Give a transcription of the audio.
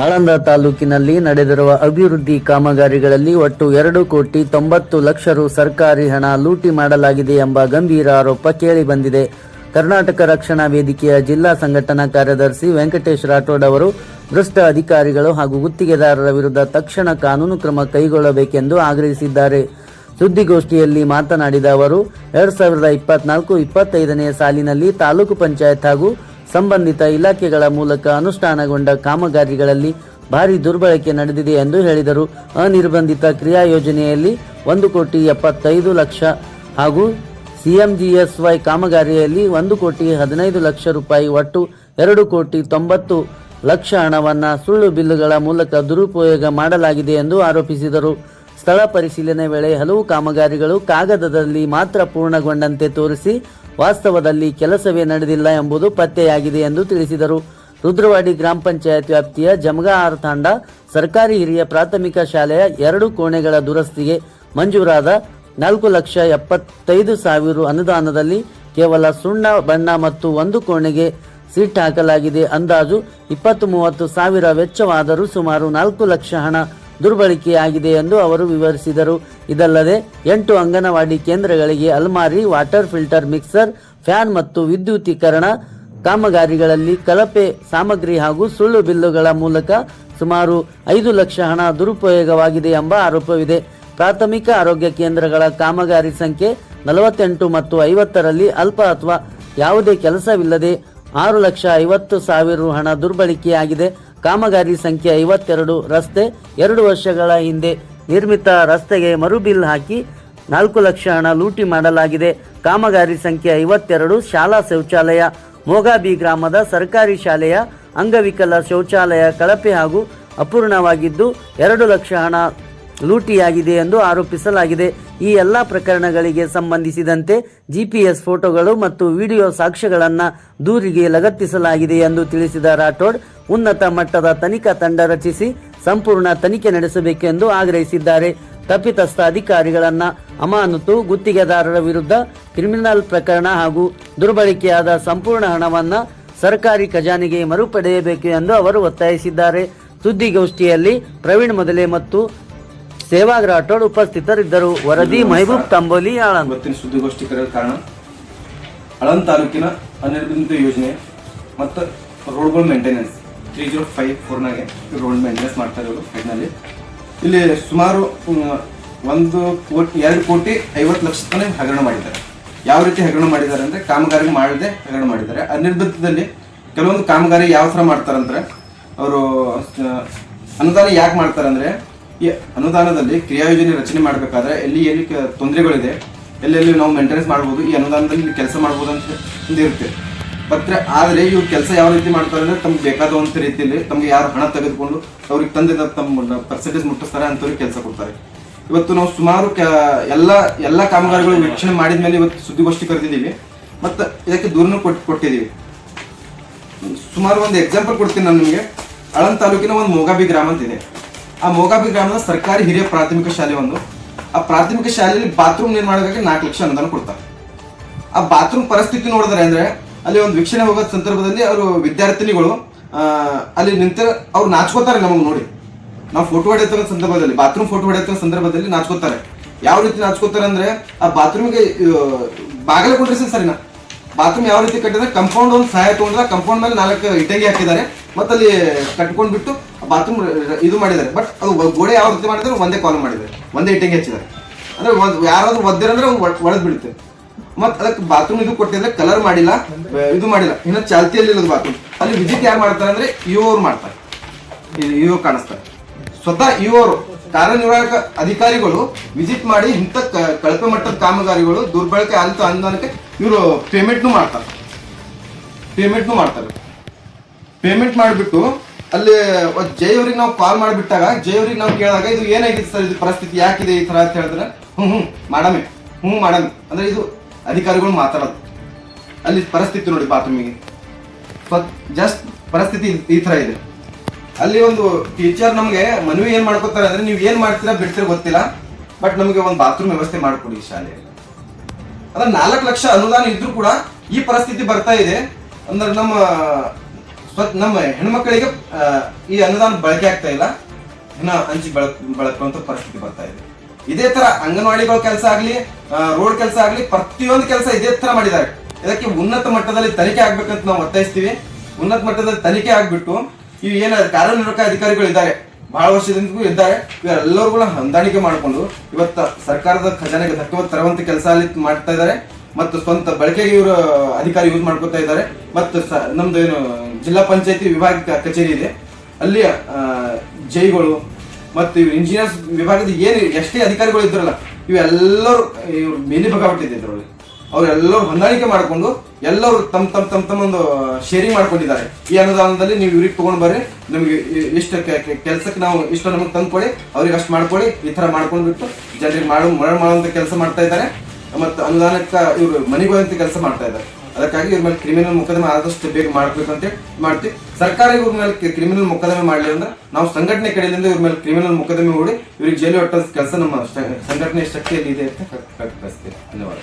ಆಳಂದ ತಾಲೂಕಿನಲ್ಲಿ ನಡೆದಿರುವ ಅಭಿವೃದ್ಧಿ ಕಾಮಗಾರಿಗಳಲ್ಲಿ ಒಟ್ಟು ಎರಡು ಕೋಟಿ ತೊಂಬತ್ತು ಲಕ್ಷ ರು ಸರ್ಕಾರಿ ಹಣ ಲೂಟಿ ಮಾಡಲಾಗಿದೆ ಎಂಬ ಗಂಭೀರ ಆರೋಪ ಕೇಳಿಬಂದಿದೆ ಕರ್ನಾಟಕ ರಕ್ಷಣಾ ವೇದಿಕೆಯ ಜಿಲ್ಲಾ ಸಂಘಟನಾ ಕಾರ್ಯದರ್ಶಿ ವೆಂಕಟೇಶ್ ರಾಠೋಡ್ ಅವರು ಭ್ರಷ್ಟ ಅಧಿಕಾರಿಗಳು ಹಾಗೂ ಗುತ್ತಿಗೆದಾರರ ವಿರುದ್ಧ ತಕ್ಷಣ ಕಾನೂನು ಕ್ರಮ ಕೈಗೊಳ್ಳಬೇಕೆಂದು ಆಗ್ರಹಿಸಿದ್ದಾರೆ. ಸುದ್ದಿಗೋಷ್ಠಿಯಲ್ಲಿ ಮಾತನಾಡಿದ ಅವರು, ಎರಡ್ ಸಾವಿರದ ಇಪ್ಪತ್ನಾಲ್ಕು ಇಪ್ಪತ್ತೈದನೇ ಸಾಲಿನಲ್ಲಿ ತಾಲೂಕು ಪಂಚಾಯತ್ ಹಾಗೂ ಸಂಬಂಧಿತ ಇಲಾಖೆಗಳ ಮೂಲಕ ಅನುಷ್ಠಾನಗೊಂಡ ಕಾಮಗಾರಿಗಳಲ್ಲಿ ಭಾರಿ ದುರ್ಬಳಕೆ ನಡೆದಿದೆ ಎಂದು ಹೇಳಿದರು. ಅನಿರ್ಬಂಧಿತ ಕ್ರಿಯಾ ಯೋಜನೆಯಲ್ಲಿ ಒಂದು ಕೋಟಿ ಎಪ್ಪತ್ತೈದು ಲಕ್ಷ ಹಾಗೂ ಸಿಎಂಜಿಎಸ್ವೈ ಕಾಮಗಾರಿಯಲ್ಲಿ ಒಂದು ಕೋಟಿ ಹದಿನೈದು ಲಕ್ಷ ರೂಪಾಯಿ ಒಟ್ಟು ಎರಡು ಕೋಟಿ ತೊಂಬತ್ತು ಲಕ್ಷ ಹಣವನ್ನು ಸುಳ್ಳು ಬಿಲ್ಲುಗಳ ಮೂಲಕ ದುರುಪಯೋಗ ಮಾಡಲಾಗಿದೆ ಎಂದು ಆರೋಪಿಸಿದರು. ಸ್ಥಳ ಪರಿಶೀಲನೆ ವೇಳೆ ಹಲವು ಕಾಮಗಾರಿಗಳು ಕಾಗದದಲ್ಲಿ ಮಾತ್ರ ಪೂರ್ಣಗೊಂಡಂತೆ ತೋರಿಸಿ ವಾಸ್ತವದಲ್ಲಿ ಕೆಲಸವೇ ನಡೆದಿಲ್ಲ ಎಂಬುದು ಪತ್ತೆಯಾಗಿದೆ ಎಂದು ತಿಳಿಸಿದರು. ರುದ್ರವಾಡಿ ಗ್ರಾಮ ಪಂಚಾಯತ್ ವ್ಯಾಪ್ತಿಯ ಜಮಗಾರ್ ತಾಂಡ ಸರ್ಕಾರಿ ಹಿರಿಯ ಪ್ರಾಥಮಿಕ ಶಾಲೆಯ ಎರಡು ಕೋಣೆಗಳ ದುರಸ್ತಿಗೆ ಮಂಜೂರಾದ ನಾಲ್ಕು ಲಕ್ಷ ಎಪ್ಪತ್ತೈದು ಸಾವಿರ ಅನುದಾನದಲ್ಲಿ ಕೇವಲ ಸುಣ್ಣ, ಬಣ್ಣ ಮತ್ತು ಒಂದು ಕೋಣೆಗೆ ಸೀಟ್ ಹಾಕಲಾಗಿದೆ. ಅಂದಾಜು ಇಪ್ಪತ್ತು ಮೂವತ್ತು ಸಾವಿರ ವೆಚ್ಚವಾದರೂ ಸುಮಾರು ನಾಲ್ಕು ಲಕ್ಷ ಹಣ ದುರ್ಬಳಕೆಯಾಗಿದೆ ಎಂದು ಅವರು ವಿವರಿಸಿದರು. ಇದಲ್ಲದೆ, ಎಂಟು ಅಂಗನವಾಡಿ ಕೇಂದ್ರಗಳಿಗೆ ಅಲ್ಮಾರಿ, ವಾಟರ್ ಫಿಲ್ಟರ್ ಮಿಕ್ಸರ್, ಫ್ಯಾನ್ ಮತ್ತು ವಿದ್ಯುತೀಕರಣ ಕಾಮಗಾರಿಗಳಲ್ಲಿ ಕಳಪೆ ಸಾಮಗ್ರಿ ಹಾಗೂ ಸುಳ್ಳು ಬಿಲ್ಲುಗಳ ಮೂಲಕ ಸುಮಾರು ಐದು ಲಕ್ಷ ಹಣ ದುರುಪಯೋಗವಾಗಿದೆ ಎಂಬ ಆರೋಪವಿದೆ. ಪ್ರಾಥಮಿಕ ಆರೋಗ್ಯ ಕೇಂದ್ರಗಳ ಕಾಮಗಾರಿ ಸಂಖ್ಯೆ ನಲವತ್ತೆಂಟು ಮತ್ತು ಐವತ್ತರಲ್ಲಿ ಅಲ್ಪ ಅಥವಾ ಯಾವುದೇ ಕೆಲಸವಿಲ್ಲದೆ ಆರು ಲಕ್ಷ ಐವತ್ತು ಸಾವಿರ ಹಣ ದುರ್ಬಳಕೆಯಾಗಿದೆ. ಕಾಮಗಾರಿ ಸಂಖ್ಯೆ ಐವತ್ತೆರಡು, ರಸ್ತೆ ಎರಡು ವರ್ಷಗಳ ಹಿಂದೆ ನಿರ್ಮಿತ ರಸ್ತೆಗೆ ಮರುಬಿಲ್ ಹಾಕಿ ನಾಲ್ಕು ಲಕ್ಷ ಹಣ ಲೂಟಿ ಮಾಡಲಾಗಿದೆ. ಕಾಮಗಾರಿ ಸಂಖ್ಯೆ ಐವತ್ತೆರಡು, ಶಾಲಾ ಶೌಚಾಲಯ, ಮೋಗಾಬಿ ಗ್ರಾಮದ ಸರ್ಕಾರಿ ಶಾಲೆಯ ಅಂಗವಿಕಲ ಶೌಚಾಲಯ ಕಳಪೆ ಹಾಗೂ ಅಪೂರ್ಣವಾಗಿದ್ದು ಎರಡು ಲಕ್ಷ ಹಣ ಲೂಟಿಯಾಗಿದೆ ಎಂದು ಆರೋಪಿಸಲಾಗಿದೆ. ಈ ಎಲ್ಲ ಪ್ರಕರಣಗಳಿಗೆ ಸಂಬಂಧಿಸಿದಂತೆ ಜಿಪಿಎಸ್ ಫೋಟೋಗಳು ಮತ್ತು ವಿಡಿಯೋ ಸಾಕ್ಷ್ಯಗಳನ್ನು ದೂರಿಗೆ ಲಗತ್ತಿಸಲಾಗಿದೆ ಎಂದು ತಿಳಿಸಿದ ರಾಠೋಡ್, ಉನ್ನತ ಮಟ್ಟದ ತನಿಖಾ ತಂಡ ರಚಿಸಿ ಸಂಪೂರ್ಣ ತನಿಖೆ ನಡೆಸಬೇಕೆಂದು ಆಗ್ರಹಿಸಿದ್ದಾರೆ. ತಪ್ಪಿತಸ್ಥ ಅಧಿಕಾರಿಗಳನ್ನು ಅಮಾನತು ಗುತ್ತಿಗೆದಾರರ ವಿರುದ್ಧ ಕ್ರಿಮಿನಲ್ ಪ್ರಕರಣ ಹಾಗೂ ದುರ್ಬಳಕೆಯಾದ ಸಂಪೂರ್ಣ ಹಣವನ್ನು ಸರ್ಕಾರಿ ಖಜಾನೆಗೆ ಮರುಪಡೆಯಬೇಕು ಎಂದು ಅವರು ಒತ್ತಾಯಿಸಿದ್ದಾರೆ. ಸುದ್ದಿಗೋಷ್ಠಿಯಲ್ಲಿ ಪ್ರವೀಣ್ ಮೊದಲೇ ಮತ್ತು ಸೇವಾಗ್ ರಾಠೋಡ್ ಉಪಸ್ಥಿತರಿದ್ದರು. ವರದಿ ಮಹಬೂಬ್ ತಂಬೋಲಿ ಆಳಂದ್ ಇವತ್ತಿನ ಸುದ್ದಿಗೋಷ್ಠಿ ಕರೆಯಲು ಕಾರಣ ಆಳಂದ್ ತಾಲೂಕಿನ ಅನಿರ್ಬಂಧಿತ ಯೋಜನೆ ಮತ್ತು ರೋಡ್ಗಳ ಮೇಂಟೆನೆನ್ಸ್ ತ್ರೀ ಜೀರೋ ಫೈವ್ ಫೋರ್ನಾಗೆ ರೋಡ್ ಮೇಂಟೆನೆನ್ಸ್ ಮಾಡ್ತಾ ಇರೋದು ಹೆಡ್ನಲ್ಲಿ ಇಲ್ಲಿ ಸುಮಾರು ಒಂದು ಕೋಟಿ ಎರಡು ಕೋಟಿ ಐವತ್ತು ಲಕ್ಷ ತನಕ ಹಗರಣ ಮಾಡಿದ್ದಾರೆ. ಯಾವ ರೀತಿ ಹಗರಣ ಮಾಡಿದ್ದಾರೆ ಅಂದರೆ ಕಾಮಗಾರಿ ಮಾಡದೆ ಹಗರಣ ಮಾಡಿದ್ದಾರೆ. ಅನಿರ್ಬಂಧದಲ್ಲಿ ಕೆಲವೊಂದು ಕಾಮಗಾರಿ ಯಾವ ಥರ ಮಾಡ್ತಾರಂದ್ರೆ ಅವರು ಅನುದಾನ ಯಾಕೆ ಮಾಡ್ತಾರೆ ಅಂದ್ರೆ ಈ ಅನುದಾನದಲ್ಲಿ ಕ್ರಿಯಾ ಯೋಜನೆ ರಚನೆ ಮಾಡಬೇಕಾದ್ರೆ ಎಲ್ಲಿ ಎಲ್ಲಿ ತೊಂದರೆಗಳಿದೆ, ಎಲ್ಲೆಲ್ಲಿ ನಾವು ಮೇಂಟೆನೆನ್ಸ್ ಮಾಡ್ಬೋದು, ಈ ಅನುದಾನದಲ್ಲಿ ಕೆಲಸ ಮಾಡ್ಬೋದು ಅಂತ ಇರುತ್ತೆ ಪತ್ರ ಆದರೆ ಇವ್ರು ಕೆಲಸ ಯಾವ ರೀತಿ ಮಾಡ್ತಾರೆ ಅಂದ್ರೆ ತಮ್ಗೆ ಬೇಕಾದಂಥ ರೀತಿಯಲ್ಲಿ ತಮಗೆ ಯಾರು ಹಣ ತೆಗೆದುಕೊಂಡು ಅವ್ರಿಗೆ ತಂದಿದ್ದ ತಮ್ಮ ಪರ್ಸೆಂಟೇಜ್ ಮುಟ್ಟಿಸ್ತಾರೆ ಅಂಥವ್ರಿಗೆ ಕೆಲಸ ಕೊಡ್ತಾರೆ. ಇವತ್ತು ನಾವು ಸುಮಾರು ಎಲ್ಲ ಎಲ್ಲ ಕಾಮಗಾರಿಗಳು ವೀಕ್ಷಣೆ ಮಾಡಿದ ಮೇಲೆ ಇವತ್ತು ಸುದ್ದಿಗೋಷ್ಠಿ ಕರೆದಿದ್ದೀವಿ. ಮತ್ತು ಇದಕ್ಕೆ ದೂರನೂ ಕೊಟ್ಟು ಕೊಟ್ಟಿದ್ದೀವಿ. ಸುಮಾರು ಒಂದು ಎಕ್ಸಾಂಪಲ್ ಕೊಡ್ತೀನಿ ನಾನು ನಿಮಗೆ. ಆಳಂದ್ ತಾಲೂಕಿನ ಒಂದು ಮೋಗಾಬಿ ಗ್ರಾಮ ಅಂತ ಇದೆ. ಆ ಮೋಗಾಬಿ ಗ್ರಾಮದ ಸರ್ಕಾರಿ ಹಿರಿಯ ಪ್ರಾಥಮಿಕ ಶಾಲೆ ಒಂದು. ಆ ಪ್ರಾಥಮಿಕ ಶಾಲೆಯಲ್ಲಿ ಬಾತ್ರೂಮ್ ನಿರ್ಮಾಣಕ್ಕೆ ನಾಲ್ಕು ಲಕ್ಷ ಅನುದಾನ ಕೊಡ್ತಾರೆ. ಆ ಬಾತ್ರೂಮ್ ಪರಿಸ್ಥಿತಿ ನೋಡಿದ್ರೆ ಅಂದ್ರೆ ಅಲ್ಲಿ ಒಂದು ವೀಕ್ಷಣೆ ಹೋಗೋ ಸಂದರ್ಭದಲ್ಲಿ ಅವರು ವಿದ್ಯಾರ್ಥಿನಿಗಳು ಅಲ್ಲಿ ನಿಂತ ಅವ್ರು ನಾಚ್ಕೋತಾರೆ ನಮಗೆ ನೋಡಿ. ನಾವು ಫೋಟೋ ಹೊಡೆಯುತ್ತಿರೋ ಸಂದರ್ಭದಲ್ಲಿ ಬಾತ್ರೂಮ್ ಫೋಟೋ ಹೊಡೆಯುತ್ತಿರೋ ಸಂದರ್ಭದಲ್ಲಿ ನಾಚ್ಕೋತಾರೆ. ಯಾವ ರೀತಿ ನಾಚ್ಕೋತಾರೆ ಅಂದ್ರೆ ಆ ಬಾತ್ರೂಮ್ಗೆ ಬಾಗಿಲು ಕೊಟ್ರಿ ಸರಿನಾ? ಬಾತ್ರೂಮ್ ಯಾವ ರೀತಿ ಕಟ್ಟಿದ್ರೆ ಕಂಪೌಂಡ್ ಒಂದು ಸಹಾಯ ತಗೊಂಡ್ರೆ ಕಂಪೌಂಡ್ ಮೇಲೆ ನಾಲ್ಕು ಇಟಂಗಿ ಹಾಕಿದ್ದಾರೆ. ಮತ್ತಲ್ಲಿ ಕಟ್ಕೊಂಡ್ಬಿಟ್ಟು ಕಟ್ಕೊಂಡ್ ಬಿಟ್ಟು ಬಾತ್ರೂಮ್ ಇದು ಮಾಡಿದ್ದಾರೆ. ಬಟ್ ಅದು ಗೋಡೆ ಯಾವ ರೀತಿ ಮಾಡಿದ್ರೆ ಒಂದೇ ಕಾಲ್ ಮಾಡಿದ್ದಾರೆ. ಒಂದೇ ಇಟ್ಟಿಂಗ್ ಹಚ್ಚಿದ್ದಾರೆ. ಅಂದ್ರೆ ಒಂದ್, ಯಾರಾದ್ರೂ ಒದ್ದಿರಂದ್ರೆ ಒಂದು ಒಳದ್ ಬಿಡುತ್ತೆ. ಮತ್ತೆ ಅದಕ್ಕೆ ಬಾತ್ರೂಮ್ ಇದು ಕೊಟ್ಟಿದ್ರೆ ಕಲರ್ ಮಾಡಿಲ್ಲ, ಇದು ಮಾಡಿಲ್ಲ. ಇನ್ನು ಚಾಲ್ತಿಯಲ್ಲಿ ಬಾತ್ರೂಮ್ ಅಲ್ಲಿ ವಿಸಿಟ್ ಯಾರು ಮಾಡ್ತಾರೆ ಅಂದ್ರೆ ಇವರು ಮಾಡ್ತಾರೆ. ಇವ್ರು ಕಾಣಿಸ್ತಾರೆ. ಸ್ವತಃ ಇವರು ಕಾರ್ಯನಿರ್ವಾಹಕ ಅಧಿಕಾರಿಗಳು ವಿಸಿಟ್ ಮಾಡಿ ಇಂಥ ಕಳಪೆ ಮಟ್ಟದ ಕಾಮಗಾರಿಗಳು, ದುರ್ಬಳಕೆ ಅಂತ ಅನುದಾನಕ್ಕೆ ಇವರು ಪೇಮೆಂಟ್ನು ಮಾಡ್ತಾರೆ. ಪೇಮೆಂಟ್ನು ಮಾಡ್ತಾರೆ. ಪೇಮೆಂಟ್ ಮಾಡಿಬಿಟ್ಟು ಅಲ್ಲಿ ಒಬ್ಬ ಜೈ ಅವ್ರಿಗೆ ನಾವು ಕಾಲ್ ಮಾಡಿಬಿಟ್ಟಾಗ ಜೈ ಅವ್ರಿಗೆ ನಾವು ಕೇಳಿದಾಗ ಇದು ಏನಾಗಿದೆ ಸರ್, ಇದು ಪರಿಸ್ಥಿತಿ ಯಾಕಿದೆ ಈ ತರ ಅಂತ ಹೇಳಿದ್ರೆ ಹ್ಞೂ ಹ್ಞೂ ಮಾಡಮೆ ಹ್ಞೂ ಮಾಡಮೆ. ಅಂದ್ರೆ ಇದು ಅಧಿಕಾರಿಗಳು ಮಾತಾಡೋದು. ಅಲ್ಲಿ ಪರಿಸ್ಥಿತಿ ನೋಡಿ ಬಾತ್ರೂಮಿಗೆ ಜಸ್ಟ್ ಪರಿಸ್ಥಿತಿ ಈ- ಥರ ಇದೆ. ಅಲ್ಲಿ ಒಂದು ಟೀಚರ್ ನಮಗೆ ಮನವಿ ಏನು ಮಾಡ್ಕೊತಾರೆ ಅಂದ್ರೆ ನೀವು ಏನು ಮಾಡ್ತೀರಾ ಬಿಡ್ತೀರ ಗೊತ್ತಿಲ್ಲ ಬಟ್ ನಮಗೆ ಒಂದು ಬಾತ್ರೂಮ್ ವ್ಯವಸ್ಥೆ ಮಾಡಿಕೊಡಿ ಶಾಲೆಯಲ್ಲಿ ಅಂದ್ರೆ ನಾಲ್ಕು ಲಕ್ಷ ಅನುದಾನ ಇದ್ರೂ ಕೂಡ ಈ ಪರಿಸ್ಥಿತಿ ಬರ್ತಾ ಇದೆ. ಅಂದ್ರೆ ನಮ್ಮ ಸ್ವ- ನಮ್ಮ ಹೆಣ್ಮಕ್ಕಳಿಗೆ ಈ ಅನುದಾನ ಬಳಕೆ ಆಗ್ತಾ ಇಲ್ಲ. ಇನ್ನ ಹಂಚಿ ಬಳಕ್ ಬಳಕುವಂಥ ಪರಿಸ್ಥಿತಿ ಬರ್ತಾ ಇದೆ. ಇದೇ ತರ ಅಂಗನವಾಡಿಗಳ ಕೆಲಸ ಆಗ್ಲಿ ರೋಡ್ ಕೆಲಸ ಆಗ್ಲಿ, ಪ್ರತಿಯೊಂದು ಕೆಲಸ ಇದೇ ತರ ಮಾಡಿದ್ದಾರೆ. ಇದಕ್ಕೆ ಉನ್ನತ ಮಟ್ಟದಲ್ಲಿ ತನಿಖೆ ಆಗ್ಬೇಕಂತ ನಾವು ಒತ್ತಾಯಿಸ್ತೀವಿ. ಉನ್ನತ ಮಟ್ಟದಲ್ಲಿ ತನಿಖೆ ಆಗ್ಬಿಟ್ಟು ಇವು ಏನ ಕಾರ್ಯನಿರ್ವಾಹಕ ಅಧಿಕಾರಿಗಳು ಇದ್ದಾರೆ, ಬಹಳ ವರ್ಷದಿಂದ ಇದ್ದಾರೆ. ಇವರೆಲ್ಲರೂ ಕೂಡ ಹೊಂದಾಣಿಕೆ ಮಾಡಿಕೊಂಡು ಇವತ್ತು ಸರ್ಕಾರದ ಖಜಾನೆಗೆ ಧಕ್ಕೆ ತರುವಂತ ಕೆಲಸ ಅಲ್ಲಿ ಮಾಡ್ತಾ ಇದ್ದಾರೆ. ಮತ್ತು ಸ್ವಂತ ಬಳಕೆಗೆ ಇವರು ಅಧಿಕಾರಿ ಯೂಸ್ ಮಾಡ್ಕೊತಾ ಇದ್ದಾರೆ. ಮತ್ತು ನಮ್ದು ಏನು ಜಿಲ್ಲಾ ಪಂಚಾಯತಿ ವಿಭಾಗ ಕಚೇರಿ ಇದೆ. ಅಲ್ಲಿ ಆ, ಜೈಗಳು ಮತ್ತು ಇವ್ರು ಇಂಜಿನಿಯರ್ಸ್ ವಿಭಾಗದ ಏನು ಎಷ್ಟೇ ಅಧಿಕಾರಿಗಳು ಇದ್ರಲ್ಲ ಇವೆಲ್ಲರೂ ಇವ್ರು ಮೇಲೆ ಭಾಗ ಬಿಟ್ಟಿದೆ ಇದ್ರೊಳಗೆ ಅವರೆಲ್ಲರೂ ಹೊಂದಾಣಿಕೆ ಮಾಡಿಕೊಂಡು ಎಲ್ಲರೂ ತಮ್ಮ ತಮ್ಮ ತಮ್ಮ ತಮ್ಮ ಒಂದು ಶೇರಿಂಗ್ ಮಾಡ್ಕೊಂಡಿದ್ದಾರೆ. ಈ ಅನುದಾನದಲ್ಲಿ ನೀವು ಇವ್ರಿಗೆ ತೊಗೊಂಡು ಬರ್ರಿ ನಮಗೆ ಇಷ್ಟು ಕೆಲಸಕ್ಕೆ ನಾವು ಇಷ್ಟು ನಮಗೆ ತಂದ್ಕೊಡಿ ಅವ್ರಿಗೆ ಅಷ್ಟು ಮಾಡ್ಕೊಳ್ಳಿ ಈ ಥರ ಮಾಡ್ಕೊಂಡ್ಬಿಟ್ಟು ಜನರಿಗೆ ಮಾಡೋ ಮಾಡುವಂಥ ಕೆಲಸ ಮಾಡ್ತಾ ಇದ್ದಾರೆ. ಮತ್ತು ಅನುದಾನಕ್ಕೆ ಇವರು ಮನೆಗೆ ಹೋದಂತ ಕೆಲಸ ಮಾಡ್ತಾ ಇದ್ದಾರೆ. ಅದಕ್ಕಾಗಿ ಇವ್ರ ಮೇಲೆ ಕ್ರಿಮಿನಲ್ ಮೊಕದ್ದಮೆ ಆದಷ್ಟು ಬೇಗ ಮಾಡ್ಬೇಕಂತ ಮಾಡ್ತೀವಿ. ಸರ್ಕಾರ ಇವ್ರ ಮೇಲೆ ಕ್ರಿಮಿನಲ್ ಮೊಕದ್ದಮೆ ಮಾಡಲಿ ಅಂದ್ರೆ ನಾವು ಸಂಘಟನೆ ಕಡೆಯಿಂದ ಇವ್ರ ಮೇಲೆ ಕ್ರಿಮಿನಲ್ ಮೊಕದ್ದಮೆ ಹೂಡಿ ಇವ್ರಿಗೆ ಜೈಲು ಒಟ್ಟ ಕೆಲಸ ನಮ್ಮ ಸಂಘಟನೆ ಶಕ್ತಿಯಲ್ಲಿ ಇದೆ ಅಂತ ಕಳಿಸ್ತೀವಿ ಧನ್ಯವಾದ